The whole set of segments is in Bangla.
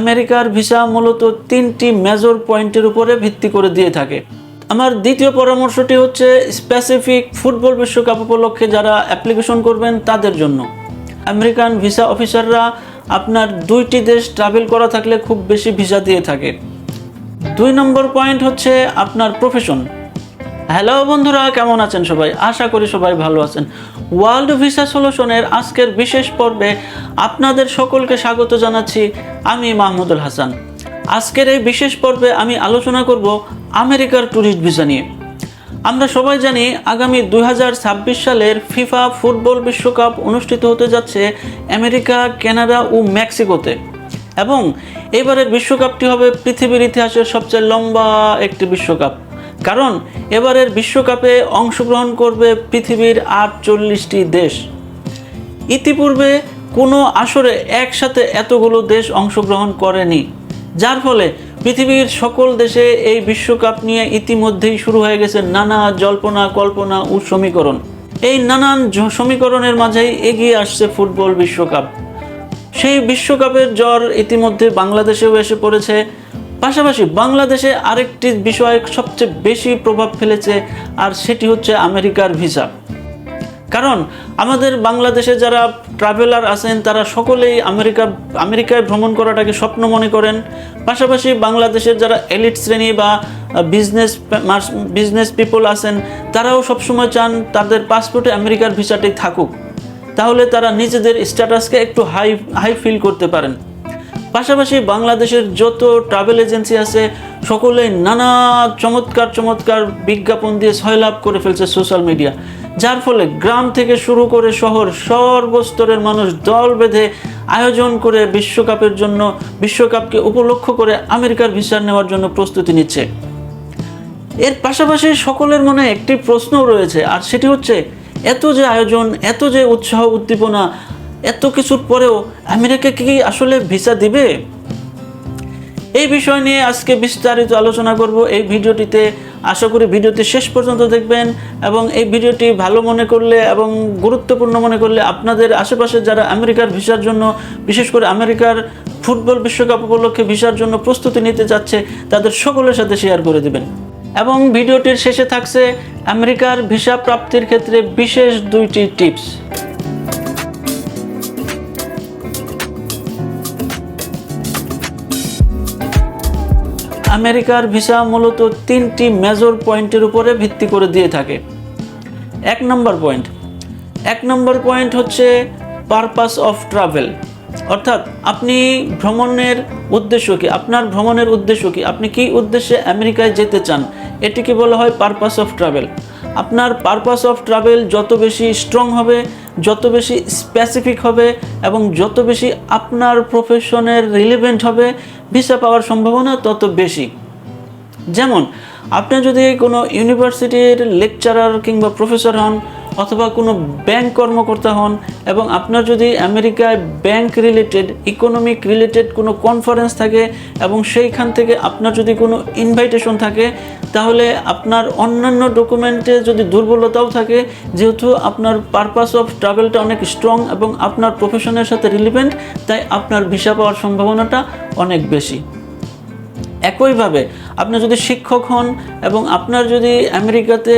আমেরিকার ভিসা মূলত তিনটি মেজর পয়েন্টের উপরে ভিত্তি করে দিয়ে থাকে। আমার দ্বিতীয় পরামর্শটি হচ্ছে স্পেসিফিক ফুটবল বিশ্বকাপ উপলক্ষে যারা অ্যাপ্লিকেশন করবেন তাদের জন্য। আমেরিকান ভিসা অফিসাররা আপনার দুইটি দেশ ট্রাভেল করা থাকলে খুব বেশি ভিসা দিয়ে থাকে। দুই নম্বর পয়েন্ট হচ্ছে আপনার প্রফেশন হ্যালো বন্ধুরা, কেমন আছেন সবাই? আশা করি সবাই ভালো আছেন। ওয়ার্ল্ড ভিসা সলিউশনের আজকের বিশেষ পর্বে আপনাদের সকলকে স্বাগত জানাচ্ছি আমি মাহমুদুল হাসান। আজকের এই বিশেষ পর্বে আমি আলোচনা করব আমেরিকার ট্যুরিস্ট ভিসা নিয়ে। আমরা সবাই জানি, আগামী দুই হাজার ছাব্বিশ সালের ফিফা ফুটবল বিশ্বকাপ অনুষ্ঠিত হতে যাচ্ছে আমেরিকা, কানাডা ও মেক্সিকোতে। এবং এবারের বিশ্বকাপটি হবে পৃথিবীর ইতিহাসের সবচেয়ে লম্বা একটি বিশ্বকাপ। কারণ এবারের বিশ্বকাপে অংশগ্রহণ করবে পৃথিবীর আটচল্লিশটি দেশ। ইতিপূর্বে কোনো আসরে একসাথে এতগুলো দেশ অংশগ্রহণ করেনি, যার ফলে পৃথিবীর সকল দেশে এই বিশ্বকাপ নিয়ে ইতিমধ্যেই শুরু হয়ে গেছে নানা জল্পনা, কল্পনা ও সমীকরণ। এই নানান সমীকরণের মাঝেই এগিয়ে আসছে ফুটবল বিশ্বকাপ। সেই বিশ্বকাপের জ্বর ইতিমধ্যে বাংলাদেশেও এসে পড়েছে। পাশাপাশি বাংলাদেশে আরেকটি বিষয় সবচেয়ে বেশি প্রভাব ফেলেছে, আর সেটি হচ্ছে আমেরিকার ভিসা। কারণ আমাদের বাংলাদেশে যারা ট্রাভেলার আছেন, তারা সকলেই আমেরিকা, আমেরিকায় ভ্রমণ করাটাকে স্বপ্ন মনে করেন। পাশাপাশি বাংলাদেশের যারা এলিট শ্রেণি বা বিজনেস বিজনেস পিপল আছেন, তারাও সবসময় চান তাদের পাসপোর্টে আমেরিকার ভিসাটি থাকুক। তাহলে তারা নিজেদের স্ট্যাটাসকে একটু হাই হাই ফিল করতে পারেন। পাশাপাশি বাংলাদেশের যত ট্রাভেল এজেন্সি আছে সকলেই নানা চমৎকার চমৎকার বিজ্ঞাপন দিয়ে সয়লাভ করে ফেলছে সোশ্যাল মিডিয়া যার ফলে গ্রাম থেকে শুরু করে শহর, সর্বস্তরের মানুষ দল বেঁধে আয়োজন করে বিশ্বকাপের জন্য, বিশ্বকাপকে উপলক্ষ করে আমেরিকার ভিসা নেওয়ার জন্য প্রস্তুতি নিচ্ছে। এর পাশাপাশি সকলের মনে একটি প্রশ্নও রয়েছে, আর সেটি হচ্ছে, এত যে আয়োজন, এত যে উৎসাহ, উদ্দীপনা এত কিছুর পরেও আমেরিকা কি আসলে ভিসা দিবে? এই বিষয় নিয়ে আজকে বিস্তারিত আলোচনা করব এই ভিডিওটিতে। আশা করি ভিডিওটি শেষ পর্যন্ত দেখবেন এবং এই ভিডিওটি ভালো মনে করলে এবং গুরুত্বপূর্ণ মনে করলে আপনাদের আশেপাশে যারা আমেরিকার ভিসার জন্য, বিশেষ করে আমেরিকার ফুটবল বিশ্বকাপ উপলক্ষে ভিসার জন্য প্রস্তুতি নিতে যাচ্ছে তাদের সকলের সাথে শেয়ার করে দেবেন। এবং ভিডিওটির শেষে থাকছে আমেরিকার ভিসা প্রাপ্তির ক্ষেত্রে বিশেষ দুইটি টিপস। আমেরিকার ভিসা মূলত তিনটি মেজর পয়েন্টের উপরে ভিত্তি করে দিয়ে থাকে। এক নম্বর পয়েন্ট এক নম্বর পয়েন্ট হচ্ছে পারপাস অফ ট্রাভেল অর্থাৎ আপনি ভ্রমণের উদ্দেশ্য কি? আপনার ভ্রমণের উদ্দেশ্য কি? আপনি কি উদ্দেশ্যে আমেরিকায় যেতে চান? এটিকে বলা হয় পারপাস অফ ট্রাভেল আপনার পারপাস অফ ট্রাভেল যত বেশি স্ট্রং হবে, যত বেশি স্পেসিফিক হবে এবং যত বেশি আপনার প্রফেশনের রিলেভেন্ট হবে ভিসা পাওয়ার সম্ভাবনা তত বেশি। যেমন, আপনি যদি কোনো ইউনিভার্সিটির লেকচারার কিংবা প্রফেসর হন অথবা কোনো ব্যাংক কর্মকর্তা হন এবং আপনার যদি আমেরিকায় ব্যাংক রিলেটেড ইকোনমিক রিলেটেড কোনো কনফারেন্স থাকে এবং সেইখান থেকে আপনার যদি কোনো ইনভাইটেশন থাকে, তাহলে আপনার অন্যান্য ডকুমেন্টে যদি দুর্বলতাও থাকে, যেহেতু আপনার পারপাস অফ ট্রাভেলটা অনেক স্ট্রং এবং আপনার প্রফেশনের সাথে রিলিভেন্ট তাই আপনার ভিসা পাওয়ার সম্ভাবনাটা অনেক বেশি। একইভাবে, আপনি যদি শিক্ষক হন এবং আপনার যদি আমেরিকাতে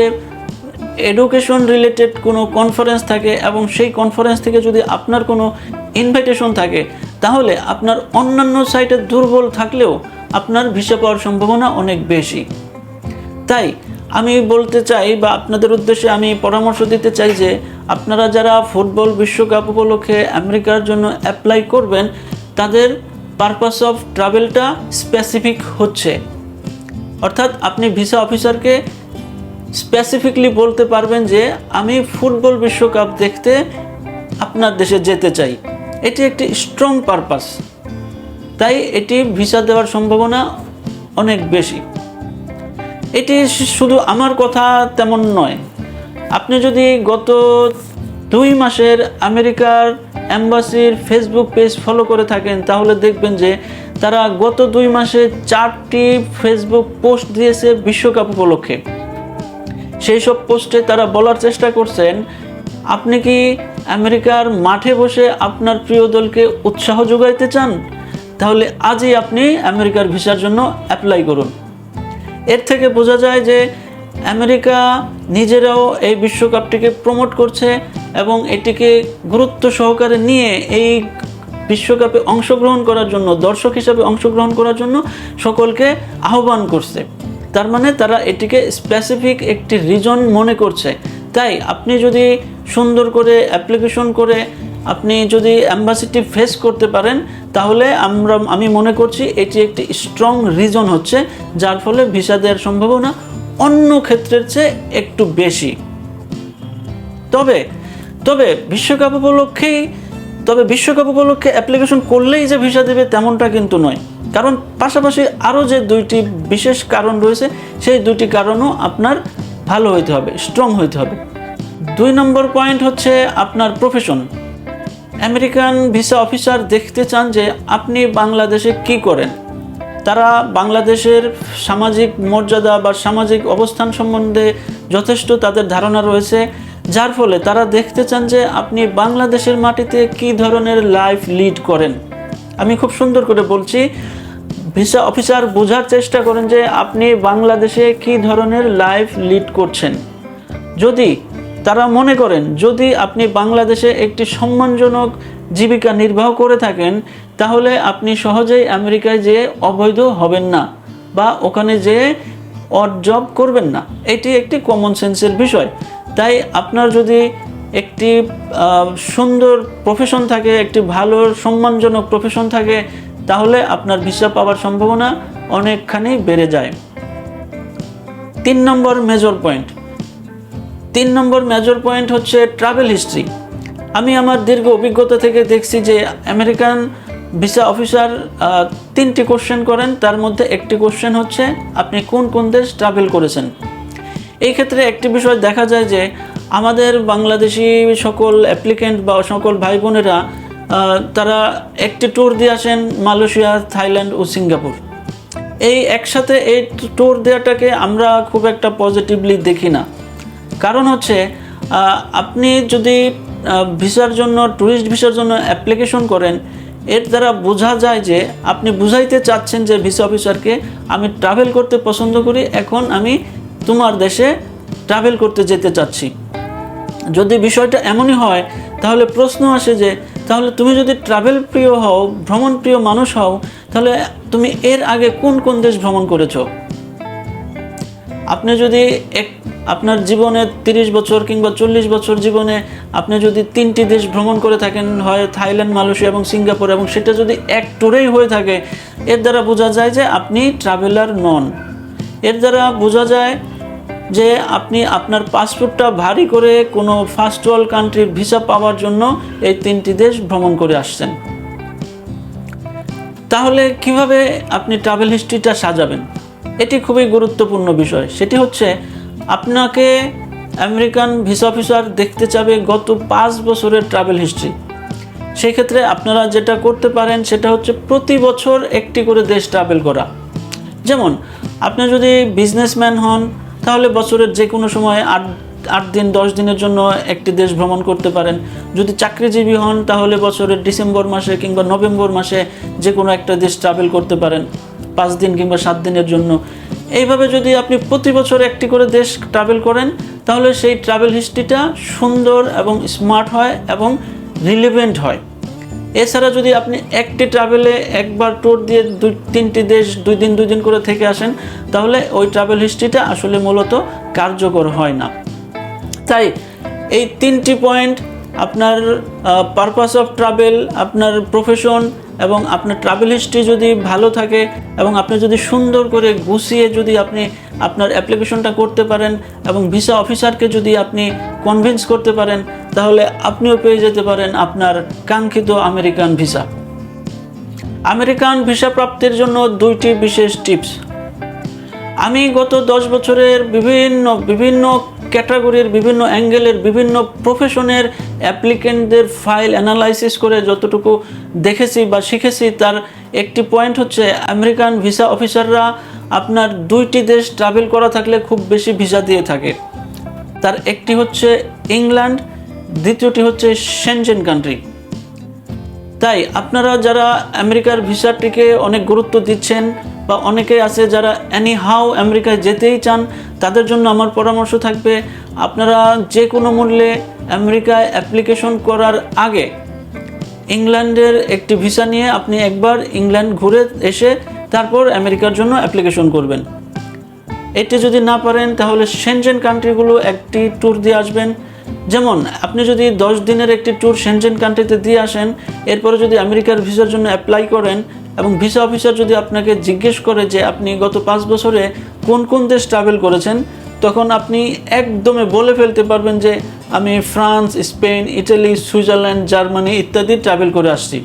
এডুকেশন রিলেটেড কোনো কনফারেন্স থাকে এবং সেই কনফারেন্স থেকে যদি আপনার কোনো ইনভাইটেশন থাকে, তাহলে আপনার অন্যান্য সাইটে দুর্বল থাকলেও আপনার ভিসা পাওয়ার সম্ভাবনা অনেক বেশি। তাই আমি বলতে চাই বা আপনাদের উদ্দেশ্যে আমি পরামর্শ দিতে চাই যে আপনারা যারা ফুটবল বিশ্বকাপ উপলক্ষে আমেরিকার জন্য অ্যাপ্লাই করবেন, তাদের পারপাস অফ ট্রাভেলটা স্পেসিফিক হচ্ছে। অর্থাৎ আপনি ভিসা অফিসারকে স্পেসিফিকলি বলতে পারবেন যে আমি ফুটবল বিশ্বকাপ দেখতে আপনার দেশে যেতে চাই। এটি একটি স্ট্রং পারপাস তাই এটি ভিসা দেওয়ার সম্ভাবনা অনেক বেশি। এটি শুধু আমার কথা তেমন নয়। আপনি যদি গত দুই মাসের আমেরিকার অ্যাম্বাসির ফেসবুক পেজ ফলো করে থাকেন, তাহলে দেখবেন যে তারা গত দুই মাসে চারটি ফেসবুক পোস্ট দিয়েছে বিশ্বকাপ উপলক্ষে। সেই সব পোস্টে তারা বলার চেষ্টা করছেন, আপনি কি আমেরিকার মাঠে বসে আপনার প্রিয় দলকে উৎসাহ যোগাইতে চান? তাহলে আজই আপনি আমেরিকার ভিসার জন্য অ্যাপ্লাই করুন। এর থেকে বোঝা যায় যে আমেরিকা নিজেরাও এই বিশ্বকাপটিকে প্রমোট করছে এবং এটিকে গুরুত্ব সহকারে নিয়ে এই বিশ্বকাপে অংশগ্রহণ করার জন্য, দর্শক হিসাবে অংশগ্রহণ করার জন্য সকলকে আহ্বান করছে। তার মানে তারা এটিকে স্পেসিফিক একটি রিজন মনে করছে। তাই আপনি যদি সুন্দর করে অ্যাপ্লিকেশন করে আপনি যদি অ্যাম্বাসিটি ফেস করতে পারেন, তাহলে আমরা, আমি মনে করছি এটি একটি স্ট্রং রিজন হচ্ছে, যার ফলে ভিসা দেওয়ার সম্ভাবনা অন্য ক্ষেত্রের চেয়ে একটু বেশি। তবে তবে বিশ্বকাপ উপলক্ষেই, তবে বিশ্বকাপ উপলক্ষে অ্যাপ্লিকেশন করলেই যে ভিসা দেবে তেমনটা কিন্তু নয়। কারণ পাশাপাশি আরও যে দুইটি বিশেষ কারণ রয়েছে, সেই দুইটি কারণও আপনার ভালো হইতে হবে স্ট্রং হইতে হবে। দুই নম্বর পয়েন্ট হচ্ছে আপনার প্রফেশন আমেরিকান ভিসা অফিসার দেখতে চান যে আপনি বাংলাদেশে কি করেন। তারা বাংলাদেশের সামাজিক মর্যাদা বা সামাজিক অবস্থান সম্বন্ধে যথেষ্ট তাদের ধারণা রয়েছে, যার ফলে তারা দেখতে চান যে আপনি বাংলাদেশের মাটিতে কি ধরনের লাইফ লিড করেন। আমি খুব সুন্দর করে বলছি ভিসা অফিসার বোঝার চেষ্টা করেন যে আপনি বাংলাদেশে কি ধরনের লাইফ লিড করছেন। যদি তারা মনে করেন, যদি আপনি বাংলাদেশে একটি সম্মানজনক জীবিকা নির্বাহ করে থাকেন, তাহলে আপনি সহজেই আমেরিকায় যেয়ে অবৈধ হবেন না বা ওখানে যেয়ে অড জব করবেন না। এটি একটি কমন সেন্সের বিষয়। তাই আপনার যদি একটি সুন্দর প্রফেশন থাকে, একটি ভালো, সম্মানজনক প্রফেশন থাকে তাহলে আপনার ভিসা পাওয়ার সম্ভাবনা অনেকখানি বেড়ে যায়। তিন নম্বর মেজর পয়েন্ট তিন নম্বর মেজর পয়েন্ট হচ্ছে ট্রাভেল হিস্ট্রি আমি আমার দীর্ঘ অভিজ্ঞতা থেকে দেখছি যে আমেরিকান ভিসা অফিসার তিনটি কোশ্চেন করেন। তার মধ্যে একটি কোশ্চেন হচ্ছে, আপনি কোন কোন দেশ ট্রাভেল করেছেন? এই ক্ষেত্রে একটি বিষয় দেখা যায় যে আমাদের বাংলাদেশি সকল অ্যাপ্লিকেন্ট বা সকল ভাই বোনেরা তারা একটি ট্যুর দিয়ে আসেন মালয়েশিয়া, থাইল্যান্ড ও সিঙ্গাপুর। এই একসাথে এই ট্যুর দেওয়াটাকে আমরা খুব একটা পজিটিভলি দেখি না। কারণ হচ্ছে আপনি যদি ভিসার জন্য ট্যুরিস্ট ভিসার জন্য অ্যাপ্লিকেশন করেন, এর দ্বারা বোঝা যায় যে আপনি বুঝাইতে চাচ্ছেন যে ভিসা অফিসারকে আমি ট্রাভেল করতে পছন্দ করি, এখন আমি তোমার দেশে ট্রাভেল করতে যেতে চাচ্ছি। যদি বিষয়টা এমনই হয়, তাহলে প্রশ্ন আসে যে তাহলে তুমি যদি ট্রাভেল প্রিয় হও, ভ্রমণ প্রিয় মানুষ হও, তাহলে তুমি এর আগে কোন কোন দেশ ভ্রমণ করেছ? আপনি যদি এক, আপনার জীবনে তিরিশ বছর কিংবা চল্লিশ বছর জীবনে আপনি যদি তিনটি দেশ ভ্রমণ করে থাকেন, হয় থাইল্যান্ড, মালয়েশিয়া এবং সিঙ্গাপুর, এবং সেটা যদি এক ট্যুরেই হয়ে থাকে, এর দ্বারা বোঝা যায় যে আপনি ট্রাভেলার নন। এর দ্বারা বোঝা যায় যে আপনি আপনার পাসপোর্টটা ভারী করে কোনো ফার্স্ট ওয়ার্ল্ড কান্ট্রির ভিসা পাওয়ার জন্য এই তিনটি দেশ ভ্রমণ করে আসছেন। তাহলে কীভাবে আপনি ট্রাভেল হিস্ট্রিটা সাজাবেন? এটি খুবই গুরুত্বপূর্ণ বিষয়। সেটি হচ্ছে আপনাকে আমেরিকান ভিসা অফিসার দেখতে চাবে গত পাঁচ বছরের ট্রাভেল হিস্ট্রি সেই ক্ষেত্রে আপনারা যেটা করতে পারেন সেটা হচ্ছে প্রতি বছর একটি করে দেশ ট্রাভেল করা। যেমন, আপনি যদি বিজনেসম্যান হন তাহলে বছরের যে কোনো সময় আট আট দিন, দশ দিনের জন্য একটি দেশ ভ্রমণ করতে পারেন। যদি চাকরিজীবী হন, তাহলে বছরের ডিসেম্বর মাসে কিংবা নভেম্বর মাসে যে কোনো একটা দেশ ট্রাভেল করতে পারেন, পাঁচ দিন কিংবা সাত দিনের জন্য। এইভাবে যদি আপনি প্রতি বছর একটি করে দেশ ট্রাভেল করেন, তাহলে সেই ট্রাভেল হিস্ট্রিটা সুন্দর এবং স্মার্ট হয় এবং রিলেভেন্ট হয়। এছাড়া যদি আপনি একটি ট্রাভেলে একবার ট্যুর দিয়ে দুই, তিনটি দেশ দুই দিন দুই দিন করে থেকে আসেন, তাহলে ওই ট্রাভেল হিস্ট্রিটা আসলে মূলত কার্যকর হয় না। তাই এই তিনটি পয়েন্ট আপনার পারপাস অফ ট্রাভেল আপনার প্রফেশন এবং আপনার ট্রাভেল হিস্ট্রি যদি ভালো থাকে এবং আপনি যদি সুন্দর করে গুছিয়ে যদি আপনি আপনার অ্যাপ্লিকেশনটা করতে পারেন এবং ভিসা অফিসারকে যদি আপনি কনভিন্স করতে পারেন, তাহলে আপনিও পেয়ে যেতে পারেন আপনার কাঙ্ক্ষিত আমেরিকান ভিসা আমেরিকান ভিসা প্রাপ্তির জন্য দুইটি বিশেষ টিপস আমি গত দশ বছরের বিভিন্ন বিভিন্ন ক্যাটাগরির বিভিন্ন অ্যাঙ্গেলের বিভিন্ন প্রফেশনের অ্যাপ্লিকেন্টদের ফাইল অ্যানালাইসিস করে যতটুকু দেখেছি বা শিখেছি, তার একটি পয়েন্ট হচ্ছে আমেরিকান ভিসা অফিসাররা আপনার দুইটি দেশ ট্রাভেল করা থাকলে খুব বেশি ভিসা দিয়ে থাকে। তার একটি হচ্ছে ইংল্যান্ড, দ্বিতীয়টি হচ্ছে সেনজেন কান্ট্রি তাই আপনারা যারা আমেরিকার ভিসাটিকে অনেক গুরুত্ব দিচ্ছেন বা অনেকে আছে যারা অ্যানি হাউ আমেরিকায় যেতেই চান, তাদের জন্য আমার পরামর্শ থাকবে, আপনারা যে কোনো মূল্যে আমেরিকায় অ্যাপ্লিকেশন করার আগে ইংল্যান্ডের একটি ভিসা নিয়ে আপনি একবার ইংল্যান্ড ঘুরে এসে তারপর আমেরিকার জন্য অ্যাপ্লিকেশন করবেন। এটি যদি না পারেন, তাহলে সেনজেন কান্ট্রিগুলো একটি ট্যুর দিয়ে আসবেন। যেমন, আপনি যদি দশ দিনের একটি ট্যুর সেনজেন কান্ট্রিতে দিয়ে আসেন, এরপরে যদি আমেরিকার ভিসার জন্য অ্যাপ্লাই করেন এবং ভিসা অফিসার যদি আপনাকে জিজ্ঞেস করে যে আপনি গত পাঁচ বছরে কোন কোন দেশ ট্রাভেল করেছেন, তখন আপনি একদমে বলে ফেলতে পারবেন যে আমি France, Spain, Italy, Switzerland, Germany ইত্যাদি ট্রাভেল করে আসছি।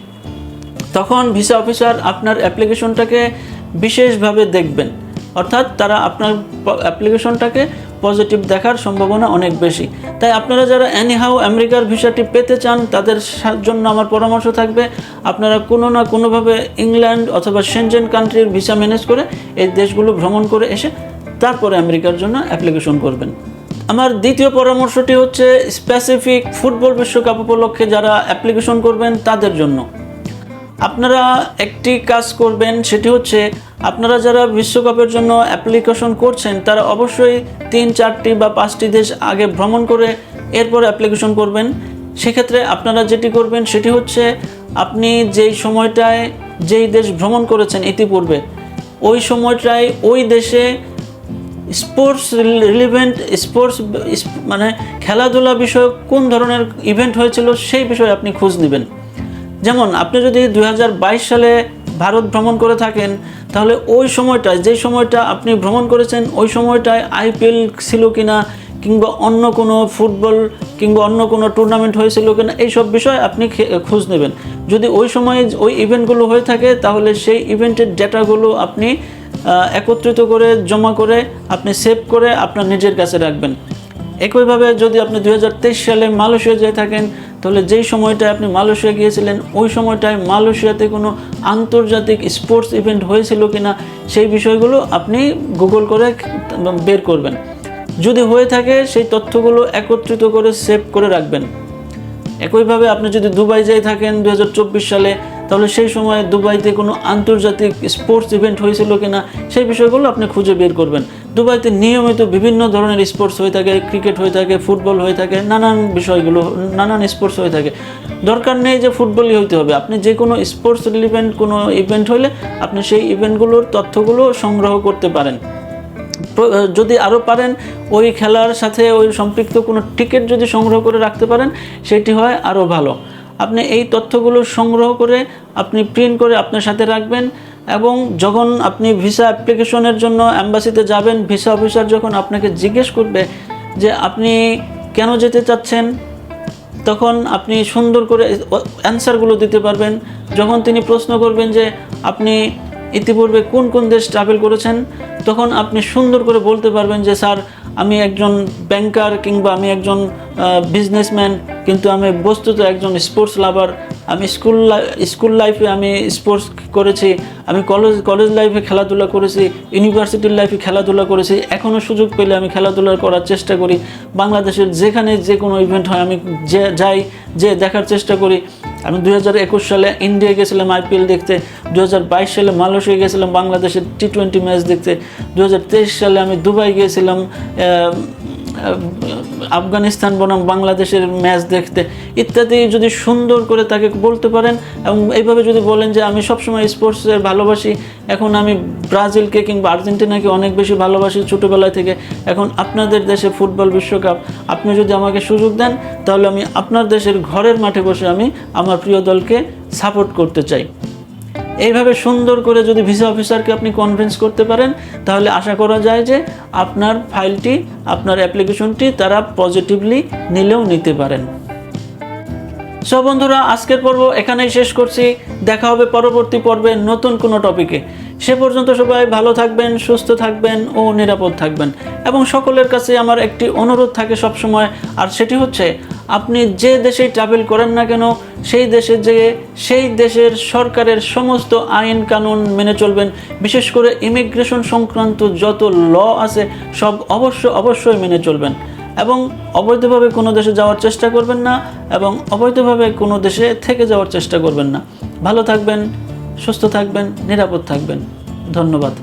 তখন ভিসা অফিসার আপনার অ্যাপ্লিকেশনটাকে বিশেষভাবে দেখবেন। অর্থাৎ তারা আপনার অ্যাপ্লিকেশনটাকে পজিটিভ দেখার সম্ভাবনা অনেক বেশি। তাই আপনারা যারা অ্যানিহাউ আমেরিকার ভিসাটি পেতে চান, তাদের জন্য আমার পরামর্শ থাকবে, আপনারা কোনো না কোনোভাবে ইংল্যান্ড অথবা সেনজেন কান্ট্রির ভিসা ম্যানেজ করে এই দেশগুলো ভ্রমণ করে এসে তারপরে আমেরিকার জন্য অ্যাপ্লিকেশন করবেন। আমার দ্বিতীয় পরামর্শটি হচ্ছে স্পেসিফিক ফুটবল বিশ্বকাপ উপলক্ষে যারা অ্যাপ্লিকেশন করবেন, তাদের জন্য। আপনারা একটি কাজ করবেন, সেটি হচ্ছে আপনারা যারা বিশ্বকাপের জন্য অ্যাপ্লিকেশন করছেন, তারা অবশ্যই তিন, চারটি বা পাঁচটি দেশ আগে ভ্রমণ করে এরপর অ্যাপ্লিকেশন করবেন। সেক্ষেত্রে আপনারা যেটি করবেন, সেটি হচ্ছে আপনি যেই সময়টায় যেই দেশ ভ্রমণ করেছেন ইতিপূর্বে, ওই সময়টায় ওই দেশে স্পোর্টস রিলিভেন্ট স্পোর্টস মানে খেলাধুলা বিষয়ক কোন ধরনের ইভেন্ট হয়েছিল, সেই বিষয়ে আপনি খোঁজ নেবেন। যেমন আপনি যদি দু হাজার বাইশ সালে ভারত ভ্রমণ করে থাকেন, তাহলে ওই সময়টায়, যে সময়টা আপনি ভ্রমণ করেছেন, ওই সময়টায় আইপিএল ছিল কিনা, কিংবা অন্য কোনো ফুটবল, কিংবা অন্য কোনো টুর্নামেন্ট হয়েছিল কিনা, এইসব বিষয়ে আপনি খোঁজ নেবেন। যদি ওই সময়ে ওই ইভেন্টগুলো হয়ে থাকে, তাহলে সেই ইভেন্টের ডেটাগুলো আপনি একত্রিত করে, জমা করে, আপনি সেভ করে আপনার নিজের কাছে রাখবেন। একইভাবে যদি আপনি দু হাজার তেইশ সালে মালয়েশিয়া যেয়ে থাকেন তাহলে যেই সময়টায় আপনি মালয়েশিয়া গিয়েছিলেন, ওই সময়টায় মালয়েশিয়াতে কোনো আন্তর্জাতিক স্পোর্টস ইভেন্ট হয়েছিল কি না সেই বিষয়গুলো আপনি গুগল করে বের করবেন। যদি হয়ে থাকে, সেই তথ্যগুলো একত্রিত করে সেভ করে রাখবেন। একইভাবে আপনি যদি দুবাই যাই থাকেন দু হাজার চব্বিশ সালে, তাহলে সেই সময় দুবাইতে কোনো আন্তর্জাতিক স্পোর্টস ইভেন্ট হয়েছিল কি না সেই বিষয়গুলো আপনি খুঁজে বের করবেন। দুবাইতে নিয়মিত বিভিন্ন ধরনের স্পোর্টস হয়ে থাকে ক্রিকেট হয়ে থাকে ফুটবল হয়ে থাকে, নানান বিষয়গুলো, নানান স্পোর্টস হয়ে থাকে। দরকার নেই যে ফুটবলই হইতে হবে। আপনি যে কোনো স্পোর্টস রিলিভেন্ট কোনো ইভেন্ট হলে আপনি সেই ইভেন্টগুলোর তথ্যগুলো সংগ্রহ করতে পারেন। যদি আরও পারেন, ওই খেলার সাথে ওই সম্পৃক্ত কোনো টিকিট যদি সংগ্রহ করে রাখতে পারেন, সেটি হয় আরও ভালো। আপনি এই তথ্যগুলো সংগ্রহ করে আপনি প্রিন্ট করে আপনার সাথে রাখবেন। এবং যখন আপনি ভিসা অ্যাপ্লিকেশনের জন্য অ্যাম্বাসিতে যাবেন, ভিসা অফিসার যখন আপনাকে জিজ্ঞেস করবে যে আপনি কেন যেতে চাচ্ছেন, তখন আপনি সুন্দর করে অ্যান্সারগুলো দিতে পারবেন। যখন তিনি প্রশ্ন করবেন যে আপনি ইতিপূর্বে কোন কোন দেশ ট্রাভেল করেছেন, তখন আপনি সুন্দর করে বলতে পারবেন যে, স্যার, আমি একজন ব্যাংকার কিংবা আমি একজন বিজনেসম্যান কিন্তু আমি বস্তুত একজন স্পোর্টস লাভার আমি স্কুল স্কুল লাইফে আমি স্পোর্টস করেছি, আমি কলেজ কলেজ লাইফে খেলাধুলা করেছি ইউনিভার্সিটির লাইফে খেলাধুলা করেছি এখনও সুযোগ পেলে আমি খেলাধুলা করার চেষ্টা করি, বাংলাদেশের যেখানে যে কোনো ইভেন্ট হয়, আমি যে, যাই, যে দেখার চেষ্টা করি আমি দু হাজার একুশ সালে ইন্ডিয়া গেছিলাম আইপিএল দেখতে দু হাজার বাইশ সালে মালয়েশিয়া গেছিলাম, বাংলাদেশের টি টোয়েন্টি ম্যাচ দেখতে দুহাজার তেইশ সালে আমি দুবাই গিয়েছিলাম আফগানিস্তান বনাম বাংলাদেশের ম্যাচ দেখতে ইত্যাদি যদি সুন্দর করে তাকে বলতে পারেন এবং এইভাবে যদি বলেন যে আমি সবসময় স্পোর্টসের ভালোবাসি, এখন আমি ব্রাজিলকে কিংবা আর্জেন্টিনাকে অনেক বেশি ভালোবাসি ছোটোবেলা থেকে। এখন আপনাদের দেশে ফুটবল বিশ্বকাপ, আপনি যদি আমাকে সুযোগ দেন, তাহলে আমি আপনার দেশের ঘরের মাঠে বসে আমি আমার প্রিয় দলকে সাপোর্ট করতে চাই। এইভাবে সুন্দর করে যদি ভিসা অফিসারকে আপনি কনভিন্স করতে পারেন, তাহলে আশা করা যায় যে আপনার ফাইলটি আপনার অ্যাপ্লিকেশনটি তারা পজিটিভলি নিলেও নিতে পারেন। সো বন্ধুরা, আজকের পর্ব এখানেই শেষ করছি। দেখা হবে পরবর্তী পর্বে নতুন কোনো টপিকে সে পর্যন্ত সবাই ভালো থাকবেন, সুস্থ থাকবেন ও নিরাপদ থাকবেন। এবং সকলের কাছে আমার একটি অনুরোধ থাকে সবসময়, আর সেটি হচ্ছে, আপনি যে দেশে ট্রাভেল করেন না কেন সেই দেশে যে সেই দেশের সরকারের সমস্ত আইন কানুন মেনে চলবেন। বিশেষ করে ইমিগ্রেশন সংক্রান্ত যত ল আছে, সব অবশ্য অবশ্যই মেনে চলবেন। এবং অবৈধভাবে কোনো দেশে যাওয়ার চেষ্টা করবেন না এবং অবৈধভাবে কোনো দেশে থেকে যাওয়ার চেষ্টা করবেন না। ভালো থাকবেন, সুস্থ থাকবেন, নিরাপদ থাকবেন। ধন্যবাদ।